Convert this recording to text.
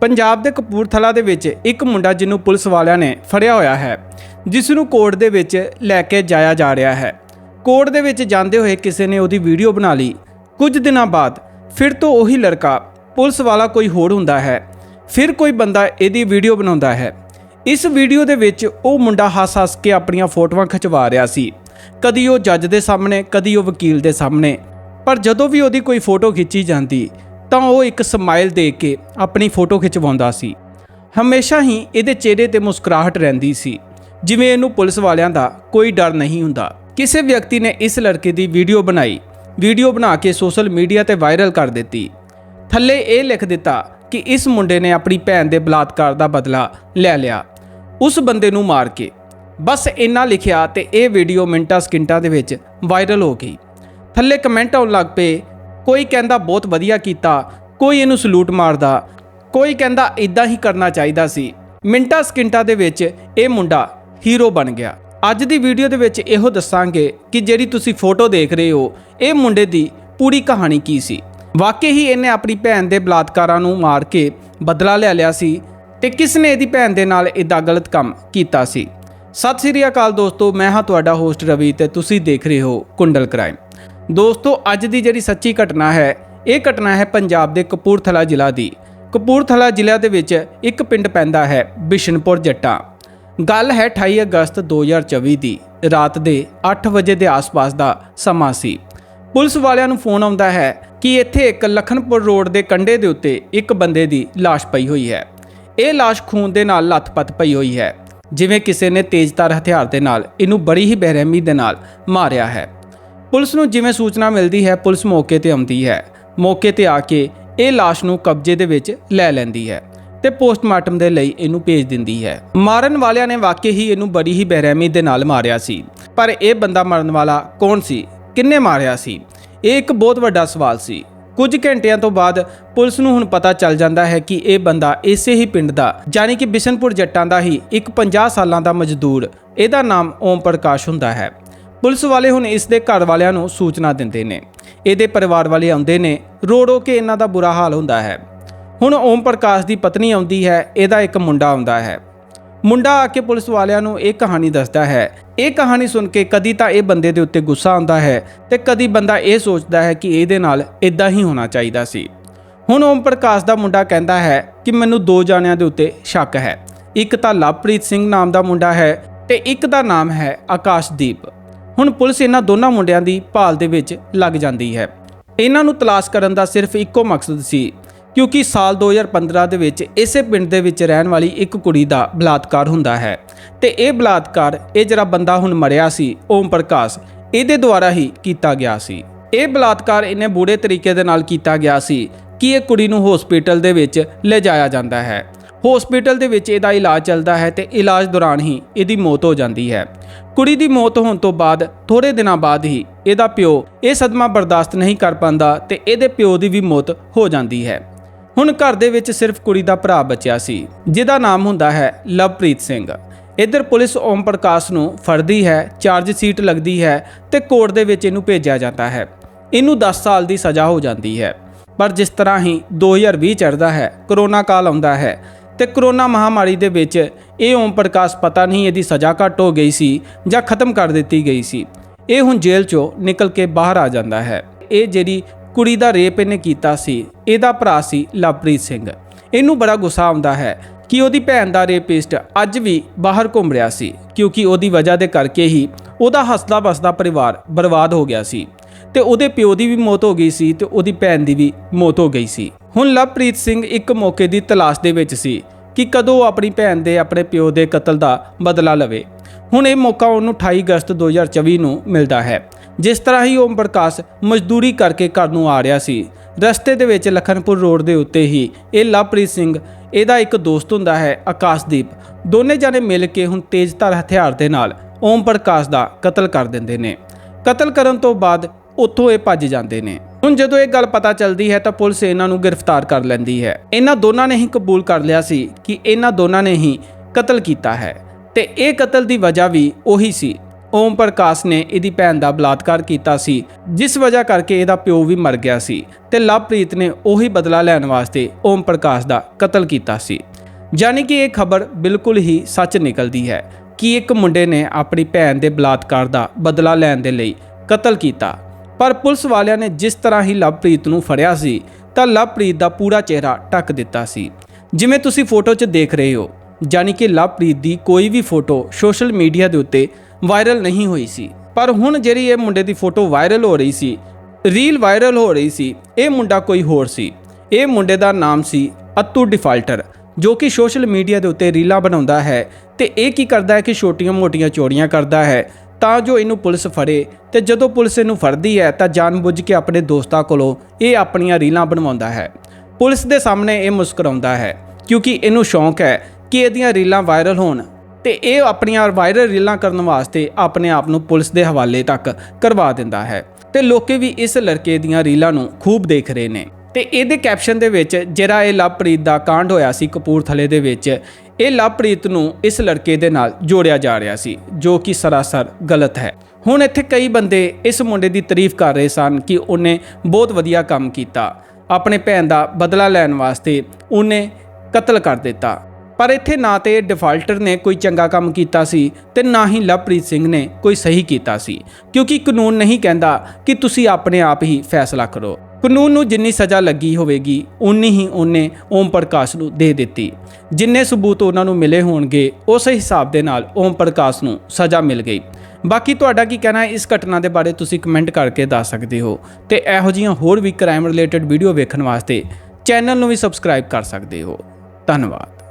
ਪੰਜਾਬ ਦੇ ਕਪੂਰਥਲਾ ਦੇ ਵਿੱਚ ਇੱਕ ਮੁੰਡਾ ਜਿਹਨੂੰ ਪੁਲਿਸ ਵਾਲਿਆਂ ਨੇ ਫੜਿਆ ਹੋਇਆ ਹੈ, ਜਿਸ ਨੂੰ ਕੋਰਟ ਦੇ ਵਿੱਚ ਲੈ ਕੇ ਜਾਇਆ ਜਾ ਰਿਹਾ ਹੈ। ਕੋਰਟ ਦੇ ਵਿੱਚ ਜਾਂਦੇ ਹੋਏ ਕਿਸੇ ਨੇ ਉਹਦੀ ਵੀਡੀਓ ਬਣਾ ਲਈ। ਕੁਝ ਦਿਨਾਂ ਬਾਅਦ ਫਿਰ ਤੋਂ ਉਹੀ ਲੜਕਾ ਪੁਲਿਸ ਵਾਲਾ ਕੋਈ ਹੋਰ ਹੁੰਦਾ ਹੈ। ਫਿਰ ਕੋਈ ਬੰਦਾ ਇਹਦੀ ਵੀਡੀਓ ਬਣਾਉਂਦਾ ਹੈ। ਇਸ ਵੀਡੀਓ ਦੇ ਵਿੱਚ ਉਹ ਮੁੰਡਾ ਹੱਸ-ਹੱਸ ਕੇ ਆਪਣੀਆਂ ਫੋਟੋਆਂ ਖਿਚਵਾ ਰਿਹਾ ਸੀ। ਕਦੀ ਉਹ ਜੱਜ ਦੇ ਸਾਹਮਣੇ, ਕਦੀ ਉਹ ਵਕੀਲ ਦੇ ਸਾਹਮਣੇ। ਪਰ ਜਦੋਂ ਵੀ ਉਹਦੀ ਕੋਈ ਫੋਟੋ ਖਿੱਚੀ ਜਾਂਦੀ, ਤਾਂ ਉਹ ਇੱਕ ਸਮਾਈਲ ਦੇ ਕੇ ਆਪਣੀ ਫੋਟੋ ਖਿਚਵਾਉਂਦਾ ਸੀ। ਹਮੇਸ਼ਾ ਹੀ ਇਹਦੇ ਚਿਹਰੇ ਤੇ ਮੁਸਕਰਾਹਟ ਰਹਿੰਦੀ ਸੀ। ਜਿਵੇਂ ਇਹਨੂੰ ਪੁਲਿਸ ਵਾਲਿਆਂ ਦਾ ਕੋਈ ਡਰ ਨਹੀਂ ਹੁੰਦਾ। ਕਿਸੇ ਵਿਅਕਤੀ ਨੇ ਇਸ ਲੜਕੇ ਦੀ ਵੀਡੀਓ ਬਣਾਈ। ਵੀਡੀਓ ਬਣਾ ਕੇ ਸੋਸ਼ਲ ਮੀਡੀਆ ਤੇ ਵਾਇਰਲ ਕਰ ਦਿੱਤੀ। ਥੱਲੇ ਇਹ ਲਿਖ ਦਿੱਤਾ ਕਿ ਇਸ ਮੁੰਡੇ ਨੇ ਆਪਣੀ ਭੈਣ ਦੇ ਬਲਾਤਕਾਰ ਦਾ ਬਦਲਾ ਲੈ ਲਿਆ। ਉਸ ਬੰਦੇ ਨੂੰ ਮਾਰ ਕੇ। ਬਸ ਇੰਨਾ ਲਿਖਿਆ ਤੇ ਇਹ ਵੀਡੀਓ ਮਿੰਟਾਂ ਸਕਿੰਟਾਂ ਦੇ ਵਿੱਚ ਵਾਇਰਲ ਹੋ ਗਈ। ਥੱਲੇ ਕਮੈਂਟ ਆਉਣ ਲੱਗ ਪਏ, ਕੋਈ ਕਹਿੰਦਾ ਬਹੁਤ ਵਧੀਆ ਕੀਤਾ, ਕੋਈ ਇਹਨੂੰ ਸਲੂਟ ਮਾਰਦਾ, ਕੋਈ ਕਹਿੰਦਾ ਇਦਾਂ ਹੀ ਕਰਨਾ ਚਾਹੀਦਾ ਸੀ। ਮਿੰਟਾਂ ਸਕਿੰਟਾਂ ਦੇ ਵਿੱਚ ਇਹ ਮੁੰਡਾ ਹੀਰੋ ਬਣ ਗਿਆ। ਅੱਜ ਦੀ ਵੀਡੀਓ ਦੇ ਵਿੱਚ ਇਹੋ ਦੱਸਾਂਗੇ ਕਿ ਜਿਹੜੀ ਤੁਸੀਂ ਫੋਟੋ ਦੇਖ ਰਹੇ ਹੋ, ਇਹ ਮੁੰਡੇ ਦੀ ਪੂਰੀ ਕਹਾਣੀ ਕੀ ਸੀ। ਵਾਕਈ ਹੀ ਇਹਨੇ ਆਪਣੀ ਭੈਣ ਦੇ ਬਲਾਤਕਾਰਾਂ ਨੂੰ ਮਾਰ ਕੇ ਬਦਲਾ ਲੈ ਲਿਆ ਸੀ। ਤੇ ਕਿਸ ਨੇ ਇਹਦੀ ਭੈਣ ਦੇ ਨਾਲ ਇਦਾਂ ਗਲਤ ਕੰਮ ਕੀਤਾ ਸੀ? ਸਤਿ ਸ੍ਰੀ ਅਕਾਲ ਦੋਸਤੋ, ਮੈਂ ਹਾਂ ਤੁਹਾਡਾ ਹੋਸਟ ਰਵੀ ਤੇ ਤੁਸੀਂ ਦੇਖ ਰਹੇ ਹੋ ਕੁੰਡਲ ਕ੍ਰਾਈਮ ਦੋਸਤੋ, ਅੱਜ ਦੀ ਜਿਹੜੀ ਸੱਚੀ ਘਟਨਾ ਹੈ, ਇਹ ਘਟਨਾ ਹੈ ਪੰਜਾਬ ਦੇ ਕਪੂਰਥਲਾ ਜ਼ਿਲ੍ਹਾ ਦੀ। ਕਪੂਰਥਲਾ ਜ਼ਿਲ੍ਹਾ ਦੇ ਵਿੱਚ ਇੱਕ ਪਿੰਡ ਪੈਂਦਾ ਹੈ, ਬਿਸ਼ਨਪੁਰ ਜੱਟਾਂ। ਗੱਲ ਹੈ 28 ਅਗਸਤ 2024 ਦੀ, ਰਾਤ ਦੇ 8 ਵਜੇ ਦੇ ਆਸ-ਪਾਸ ਦਾ ਸਮਾਂ ਸੀ। ਪੁਲਿਸ ਵਾਲਿਆਂ ਨੂੰ ਫੋਨ ਆਉਂਦਾ ਹੈ ਕਿ ਇੱਥੇ ਇੱਕ ਲਖਨਪੁਰ ਰੋਡ ਦੇ ਕੰਢੇ ਦੇ ਉੱਤੇ ਇੱਕ ਬੰਦੇ ਦੀ ਲਾਸ਼ ਪਈ ਹੋਈ ਹੈ। ਇਹ ਲਾਸ਼ ਖੂਨ ਦੇ ਨਾਲ ਲੱਥਪੱਥ ਪਈ ਹੋਈ ਹੈ, ਜਿਵੇਂ ਕਿਸੇ ਨੇ ਤੇਜ਼ਧਾਰ ਹਥਿਆਰ ਦੇ ਨਾਲ ਇਹਨੂੰ ਬੜੀ ਹੀ ਬੇਰਹਿਮੀ ਦੇ ਨਾਲ ਮਾਰਿਆ ਹੈ। ਪੁਲਿਸ ਨੂੰ ਜਿਵੇਂ ਸੂਚਨਾ ਮਿਲਦੀ ਹੈ, ਪੁਲਿਸ ਮੌਕੇ ਤੇ ਆਉਂਦੀ ਹੈ। ਮੌਕੇ ਤੇ ਆ ਕੇ ਇਹ ਲਾਸ਼ ਨੂੰ ਕਬਜ਼ੇ ਦੇ ਵਿੱਚ ਲੈ ਲੈਂਦੀ ਹੈ ਤੇ ਪੋਸਟਮਾਰਟਮ ਦੇ ਲਈ ਇਹਨੂੰ ਭੇਜ ਦਿੰਦੀ ਹੈ। ਮਾਰਨ ਵਾਲਿਆਂ ਨੇ ਵਾਕਈ ਹੀ ਇਹਨੂੰ ਬੜੀ ਹੀ ਬੇਰਹਿਮੀ ਦੇ ਨਾਲ ਮਾਰਿਆ ਸੀ। ਪਰ ਇਹ ਬੰਦਾ ਮਰਨ ਵਾਲਾ ਕੌਣ ਸੀ? ਕਿੰਨੇ ਮਾਰਿਆ ਸੀ? ਇਹ ਇੱਕ ਬਹੁਤ ਵੱਡਾ ਸਵਾਲ ਸੀ। ਕੁਝ ਘੰਟਿਆਂ ਤੋਂ ਬਾਅਦ ਪੁਲਿਸ ਨੂੰ ਹੁਣ ਪਤਾ ਚੱਲ ਜਾਂਦਾ ਹੈ ਕਿ ਇਹ ਬੰਦਾ ਇਸੇ ਹੀ ਪਿੰਡ ਦਾ, ਯਾਨੀ ਕਿ ਬਿਸ਼ਨਪੁਰ ਜੱਟਾਂ ਦਾ ਹੀ ਇੱਕ 50 ਸਾਲਾਂ ਦਾ ਮਜ਼ਦੂਰ। ਇਹਦਾ ਨਾਮ ਓਮ ਪ੍ਰਕਾਸ਼ ਹੁੰਦਾ ਹੈ। ਪੁਲਿਸ ਵਾਲੇ ਹੁਣ ਇਸ ਦੇ ਘਰ ਵਾਲਿਆਂ ਨੂੰ ਸੂਚਨਾ ਦਿੰਦੇ ਨੇ। ਇਹਦੇ ਪਰਿਵਾਰ ਵਾਲੇ ਆਉਂਦੇ ਨੇ, ਰੋ ਰੋ ਕੇ ਇਹਨਾਂ ਦਾ ਬੁਰਾ ਹਾਲ ਹੁੰਦਾ ਹੈ। ਹੁਣ ਓਮ ਪ੍ਰਕਾਸ਼ ਦੀ ਪਤਨੀ ਆਉਂਦੀ ਹੈ, ਇਹਦਾ ਇੱਕ ਮੁੰਡਾ ਆਉਂਦਾ ਹੈ। ਮੁੰਡਾ ਆ ਕੇ ਪੁਲਿਸ ਵਾਲਿਆਂ ਨੂੰ ਇਹ ਕਹਾਣੀ ਦੱਸਦਾ ਹੈ। ਇਹ ਕਹਾਣੀ ਸੁਣ ਕੇ ਕਦੀ ਤਾਂ ਇਹ ਬੰਦੇ ਦੇ ਉੱਤੇ ਗੁੱਸਾ ਆਉਂਦਾ ਹੈ ਤੇ ਕਦੀ ਬੰਦਾ ਇਹ ਸੋਚਦਾ ਹੈ ਕਿ ਇਹਦੇ ਨਾਲ ਇਦਾਂ ਹੀ ਹੋਣਾ ਚਾਹੀਦਾ ਸੀ। ਹੁਣ ਓਮ ਪ੍ਰਕਾਸ਼ ਦਾ ਮੁੰਡਾ ਕਹਿੰਦਾ ਹੈ ਕਿ ਮੈਨੂੰ ਦੋ ਜਾਣਿਆਂ ਦੇ ਉੱਤੇ ਸ਼ੱਕ ਹੈ। ਇੱਕ ਤਾਂ ਲਵਪ੍ਰੀਤ ਸਿੰਘ ਨਾਮ ਦਾ ਮੁੰਡਾ ਹੈ ਤੇ ਇੱਕ ਦਾ ਨਾਮ ਹੈ ਆਕਾਸ਼ਦੀਪ। ਹੁਣ ਪੁਲਿਸ ਇਹਨਾਂ ਦੋਨਾਂ ਮੁੰਡਿਆਂ ਦੀ ਭਾਲ ਦੇ ਵਿੱਚ ਲੱਗ ਜਾਂਦੀ ਹੈ। ਇਹਨਾਂ ਨੂੰ ਤਲਾਸ਼ ਕਰਨ ਦਾ ਸਿਰਫ ਇੱਕੋ ਮਕਸਦ ਸੀ ਕਿਉਂਕਿ ਸਾਲ 2015 ਦੇ ਵਿੱਚ ਇਸੇ ਪਿੰਡ ਦੇ ਵਿੱਚ ਰਹਿਣ ਵਾਲੀ ਇੱਕ ਕੁੜੀ ਦਾ ਬਲਾਤਕਾਰ ਹੁੰਦਾ ਹੈ। ਤੇ ਇਹ ਬਲਾਤਕਾਰ, ਇਹ ਜਿਹੜਾ ਬੰਦਾ ਹੁਣ ਮਰਿਆ ਸੀ, ਓਮ ਪ੍ਰਕਾਸ਼, ਇਹਦੇ ਦੁਆਰਾ ਹੀ ਕੀਤਾ ਗਿਆ ਸੀ। ਇਹ ਬਲਾਤਕਾਰ ਇਹਨੇ ਬੁਰੇ ਤਰੀਕੇ ਦੇ ਨਾਲ ਕੀਤਾ ਗਿਆ ਸੀ ਕਿ ਇਹ ਕੁੜੀ ਨੂੰ ਹਸਪੀਟਲ ਦੇ ਵਿੱਚ ਲਿਜਾਇਆ ਜਾਂਦਾ ਹੈ। ਹਸਪੀਟਲ ਦੇ ਵਿੱਚ ਇਹਦਾ ਇਲਾਜ ਚੱਲਦਾ ਹੈ ਤੇ ਇਲਾਜ ਦੌਰਾਨ ਹੀ ਇਹਦੀ ਮੌਤ ਹੋ ਜਾਂਦੀ ਹੈ। ਕੁੜੀ ਦੀ ਮੌਤ ਹੋਣ ਤੋਂ ਬਾਅਦ ਥੋੜੇ ਦਿਨਾਂ ਬਾਅਦ ਹੀ ਇਹਦਾ ਪਿਓ ਇਹ ਸਦਮਾ ਬਰਦਾਸ਼ਤ ਨਹੀਂ ਕਰ ਪਾਉਂਦਾ ਤੇ ਇਹਦੇ ਪਿਓ ਦੀ ਵੀ ਮੌਤ ਹੋ ਜਾਂਦੀ ਹੈ। ਹੁਣ ਘਰ ਦੇ ਵਿੱਚ ਸਿਰਫ ਕੁੜੀ ਦਾ ਭਰਾ ਬਚਿਆ ਸੀ, ਜਿਹਦਾ ਨਾਮ ਹੁੰਦਾ ਹੈ ਲਵਪ੍ਰੀਤ ਸਿੰਘ। ਇੱਧਰ ਪੁਲਿਸ ਓਮ ਪ੍ਰਕਾਸ਼ ਨੂੰ ਫੜਦੀ ਹੈ, ਚਾਰਜ ਸੀਟ ਲੱਗਦੀ ਹੈ ਤੇ ਕੋਰਟ ਦੇ ਵਿੱਚ ਇਹਨੂੰ ਭੇਜਿਆ ਜਾਂਦਾ ਹੈ। ਇਹਨੂੰ 10 ਸਾਲ ਦੀ ਸਜ਼ਾ ਹੋ ਜਾਂਦੀ ਹੈ। ਪਰ ਜਿਸ ਤਰ੍ਹਾਂ ਹੀ 2020 ਚੜ੍ਹਦਾ ਹੈ, ਕਰੋਨਾ ਕਾਲ ਆਉਂਦਾ ਹੈ ਤੇ ਕਰੋਨਾ ਮਹਾਮਾਰੀ ਦੇ ਵਿੱਚ ਇਹ ਓਮ ਪ੍ਰਕਾਸ਼ ਪਤਾ ਨਹੀਂ ਇਹਦੀ ਸਜ਼ਾ ਘੱਟ ਹੋ ਗਈ ਸੀ ਜਾਂ ਖਤਮ ਕਰ ਦਿੱਤੀ ਗਈ ਸੀ। ਇਹ ਹੁਣ ਜੇਲ੍ਹ ਚੋਂ ਨਿਕਲ ਕੇ ਬਾਹਰ ਆ ਜਾਂਦਾ ਹੈ। ਇਹ ਜਿਹੜੀ ਕੁੜੀ ਦਾ ਰੇਪ ਇਹਨੇ ਕੀਤਾ ਸੀ, ਇਹਦਾ ਭਰਾ ਸੀ ਲਵਪ੍ਰੀਤ ਸਿੰਘ। ਇਹਨੂੰ ਬੜਾ ਗੁੱਸਾ ਆਉਂਦਾ ਹੈ ਕਿ ਉਹਦੀ ਭੈਣ ਦਾ ਰੇਪਿਸਟ ਅੱਜ ਵੀ ਬਾਹਰ ਘੁੰਮ ਰਿਹਾ ਸੀ, ਕਿਉਂਕਿ ਉਹਦੀ ਵਜ੍ਹਾ ਦੇ ਕਰਕੇ ਹੀ ਉਹਦਾ ਹੱਸਦਾ ਬਸਦਾ ਪਰਿਵਾਰ ਬਰਬਾਦ ਹੋ ਗਿਆ ਸੀ ਤੇ ਉਹਦੇ ਪਿਓ ਦੀ ਵੀ ਮੌਤ ਹੋ ਗਈ ਸੀ ਤੇ ਉਹਦੀ ਭੈਣ ਦੀ ਵੀ ਮੌਤ ਹੋ ਗਈ ਸੀ। ਹੁਣ ਲਵਪ੍ਰੀਤ ਸਿੰਘ ਇੱਕ ਮੌਕੇ ਦੀ ਤਲਾਸ਼ ਦੇ ਵਿੱਚ ਸੀ ਕਿ ਕਦੋਂ ਉਹ ਆਪਣੀ ਭੈਣ ਦੇ ਆਪਣੇ ਪਿਓ ਦੇ ਕਤਲ ਦਾ ਬਦਲਾ ਲਵੇ। ਹੁਣ ਇਹ ਮੌਕਾ ਉਹਨੂੰ 28 ਅਗਸਤ 2024 ਨੂੰ ਮਿਲਦਾ ਹੈ। ਜਿਸ ਤਰ੍ਹਾਂ ਹੀ ਓਮ ਪ੍ਰਕਾਸ਼ ਮਜ਼ਦੂਰੀ ਕਰਕੇ ਘਰ ਨੂੰ ਆ ਰਿਹਾ ਸੀ। ਰਸਤੇ ਦੇ ਵਿੱਚ ਲਖਨਪੁਰ ਰੋਡ ਦੇ ਉੱਤੇ ਹੀ ਇਹ ਲਵਪ੍ਰੀਤ ਸਿੰਘ, ਇਹਦਾ ਇੱਕ ਦੋਸਤ ਹੁੰਦਾ ਹੈ, ਆਕਾਸ਼ਦੀਪ। ਦੋਨੇ ਜਾਨੇ ਮਿਲ ਕੇ ਹੁਣ ਤੇਜ਼ਧਾਰ ਹਥਿਆਰ ਦੇ ਨਾਲ ਓਮ ਪ੍ਰਕਾਸ਼ ਦਾ ਕਤਲ ਕਰ ਦਿੰਦੇ ਨੇ। ਕਤਲ ਕਰਨ ਤੋਂ ਬਾਅਦ ਉੱਥੋਂ ਇਹ ਭੱਜ ਜਾਂਦੇ ਨੇ। ਹੁਣ ਜਦੋਂ ਇਹ ਗੱਲ ਪਤਾ ਚੱਲਦੀ ਹੈ ਤਾਂ ਪੁਲਿਸ ਇਹਨਾਂ ਨੂੰ ਗ੍ਰਿਫਤਾਰ ਕਰ ਲੈਂਦੀ ਹੈ। ਇਹਨਾਂ ਦੋਨਾਂ ਨੇ ਹੀ ਕਬੂਲ ਕਰ ਲਿਆ ਸੀ ਕਿ ਇਹਨਾਂ ਦੋਨਾਂ ਨੇ ਹੀ ਕਤਲ ਕੀਤਾ ਹੈ ਤੇ ਇਹ ਕਤਲ ਦੀ ਵਜ੍ਹਾ ਵੀ ਉਹੀ ਸੀ ਓਮ ਪ੍ਰਕਾਸ਼ ਨੇ ਇਹਦੀ ਭੈਣ ਦਾ ਬਲਾਤਕਾਰ ਕੀਤਾ ਸੀ, ਜਿਸ ਵਜ੍ਹਾ ਕਰਕੇ ਇਹਦਾ ਪਿਓ ਵੀ ਮਰ ਗਿਆ ਸੀ ਤੇ ਲਵਪ੍ਰੀਤ ਨੇ ਉਹੀ ਬਦਲਾ ਲੈਣ ਵਾਸਤੇ ਓਮ ਪ੍ਰਕਾਸ਼ ਦਾ ਕਤਲ ਕੀਤਾ ਸੀ। ਯਾਨੀ ਕਿ ਇਹ ਖਬਰ ਬਿਲਕੁਲ ਹੀ ਸੱਚ ਨਿਕਲਦੀ ਹੈ ਕਿ ਇੱਕ ਮੁੰਡੇ ਨੇ ਆਪਣੀ ਭੈਣ ਦੇ ਬਲਾਤਕਾਰ ਦਾ ਬਦਲਾ ਲੈਣ ਦੇ ਲਈ ਕਤਲ ਕੀਤਾ। ਪਰ ਪੁਲਿਸ ਵਾਲਿਆਂ ਨੇ ਜਿਸ ਤਰ੍ਹਾਂ ਹੀ ਲਵਪ੍ਰੀਤ ਨੂੰ ਫੜਿਆ ਸੀ, ਤਾਂ ਲਵਪ੍ਰੀਤ ਦਾ ਪੂਰਾ ਚਿਹਰਾ ਢੱਕ ਦਿੱਤਾ ਸੀ। ਜਿਵੇਂ ਤੁਸੀਂ ਫੋਟੋ 'ਚ ਦੇਖ ਰਹੇ ਹੋ, ਯਾਨੀ ਕਿ ਲਵਪ੍ਰੀਤ ਦੀ ਕੋਈ ਵੀ ਫੋਟੋ ਸੋਸ਼ਲ ਮੀਡੀਆ ਦੇ ਉੱਤੇ ਵਾਇਰਲ ਨਹੀਂ ਹੋਈ ਸੀ। ਪਰ ਹੁਣ ਜਿਹੜੀ ਇਹ ਮੁੰਡੇ ਦੀ ਫੋਟੋ ਵਾਇਰਲ ਹੋ ਰਹੀ ਸੀ ਰੀਲ ਵਾਇਰਲ ਹੋ ਰਹੀ ਸੀ, ਇਹ ਮੁੰਡਾ ਕੋਈ ਹੋਰ ਸੀ। ਇਹ ਮੁੰਡੇ ਦਾ ਨਾਮ ਸੀ ਅਤੂ ਡਿਫਾਲਟਰ ਜੋ ਕਿ ਸੋਸ਼ਲ ਮੀਡੀਆ ਦੇ ਉੱਤੇ ਰੀਲਾਂ ਬਣਾਉਂਦਾ ਹੈ ਤੇ ਇਹ ਕੀ ਕਰਦਾ ਹੈ ਕਿ ਛੋਟੀਆਂ-ਮੋਟੀਆਂ ਚੋਰੀਆਂ ਕਰਦਾ ਹੈ, ਤਾਂ ਜੋ ਇਹਨੂੰ ਪੁਲਿਸ ਫੜੇ ਤੇ ਜਦੋਂ ਪੁਲਿਸ ਇਹਨੂੰ ਫੜਦੀ ਹੈ, ਤਾਂ ਜਾਣਬੁੱਝ ਕੇ ਆਪਣੇ ਦੋਸਤਾਂ ਕੋਲੋਂ ਇਹ ਆਪਣੀਆਂ ਰੀਲਾਂ ਬਣਵਾਉਂਦਾ ਹੈ। ਪੁਲਿਸ ਦੇ ਸਾਹਮਣੇ ਇਹ ਮੁਸਕਰਾਉਂਦਾ ਹੈ, ਕਿਉਂਕਿ ਇਹਨੂੰ ਸ਼ੌਂਕ ਹੈ ਕਿ ਇਹਦੀਆਂ ਰੀਲਾਂ ਵਾਇਰਲ ਹੋਣ। ਤੇ ਇਹ ਆਪਣੀਆਂ ਵਾਇਰਲ ਰੀਲਾਂ ਕਰਨ ਵਾਸਤੇ ਆਪਣੇ ਆਪ ਨੂੰ ਪੁਲਿਸ ਦੇ ਹਵਾਲੇ ਤੱਕ ਕਰਵਾ ਦਿੰਦਾ ਹੈ ਤੇ ਲੋਕੇ ਵੀ ਇਸ ਲੜਕੇ ਦੀਆਂ ਰੀਲਾਂ ਨੂੰ ਖੂਬ ਦੇਖ ਰਹੇ ਨੇ। ਤੇ ਇਹਦੇ ਕੈਪਸ਼ਨ ਦੇ ਵਿੱਚ ਜਿਹੜਾ ਇਹ ਲਵਪ੍ਰੀਤ ਦਾ ਕਾਂਡ ਹੋਇਆ ਸੀ ਕਪੂਰਥਲੇ ਦੇ ਵਿੱਚ, ਇਹ ਲਵਪ੍ਰੀਤ ਨੂੰ ਇਸ ਲੜਕੇ ਦੇ ਨਾਲ ਜੋੜਿਆ ਜਾ ਰਿਹਾ ਸੀ, ਜੋ ਕਿ ਸਰਾਸਰ ਗਲਤ ਹੈ। ਹੁਣ ਇੱਥੇ ਕਈ ਬੰਦੇ ਇਸ ਮੁੰਡੇ ਦੀ ਤਾਰੀਫ ਕਰ ਰਹੇ ਸਨ ਕਿ ਉਹਨੇ ਬਹੁਤ ਵਧੀਆ ਕੰਮ ਕੀਤਾ। ਆਪਣੇ ਭੈਣ ਦਾ ਬਦਲਾ ਲੈਣ ਵਾਸਤੇ ਉਹਨੇ ਕਤਲ ਕਰ ਦਿੱਤਾ। ਪਰ ਇੱਥੇ ਨਾ ਤੇ ਡਿਫਾਲਟਰ ਨੇ ਕੋਈ ਚੰਗਾ ਕੰਮ ਕੀਤਾ ਸੀ ਤੇ ਨਾ ਹੀ ਲਵਪ੍ਰੀਤ ਸਿੰਘ ਨੇ ਕੋਈ ਸਹੀ ਕੀਤਾ ਸੀ। ਕਿਉਂਕਿ ਕਾਨੂੰਨ ਨਹੀਂ ਕਹਿੰਦਾ ਕਿ ਤੁਸੀਂ ਆਪਣੇ ਆਪ ਹੀ ਫੈਸਲਾ ਕਰੋ। ਕਾਨੂੰਨ ਨੂੰ ਜਿੰਨੀ ਸਜ਼ਾ ਲੱਗੀ ਹੋਵੇਗੀ ਉਨੀ ਹੀ ਉਹਨੇ ਓਮ ਪ੍ਰਕਾਸ਼ ਨੂੰ ਦੇ ਦਿੱਤੀ। ਜਿੰਨੇ ਸਬੂਤ ਉਹਨਾਂ ਨੂੰ ਮਿਲੇ ਹੋਣਗੇ, ਉਸੇ ਹਿਸਾਬ ਦੇ ਨਾਲ ਓਮ ਪ੍ਰਕਾਸ਼ ਨੂੰ ਸਜ਼ਾ ਮਿਲ ਗਈ। ਬਾਕੀ ਤੁਹਾਡਾ ਕੀ ਕਹਿਣਾ ਹੈ? ਇਸ ਘਟਨਾ ਦੇ ਬਾਰੇ ਤੁਸੀਂ ਕਮੈਂਟ ਕਰਕੇ ਦੱਸ ਸਕਦੇ ਹੋ। ਤੇ ਇਹੋ ਜਿਹੀਆਂ ਹੋਰ ਵੀ ਕ੍ਰਾਈਮ ਰਿਲੇਟਡ ਵੀਡੀਓ ਵੇਖਣ ਵਾਸਤੇ ਚੈਨਲ ਨੂੰ ਵੀ ਸਬਸਕ੍ਰਾਈਬ ਕਰ ਸਕਦੇ ਹੋ। ਧੰਨਵਾਦ।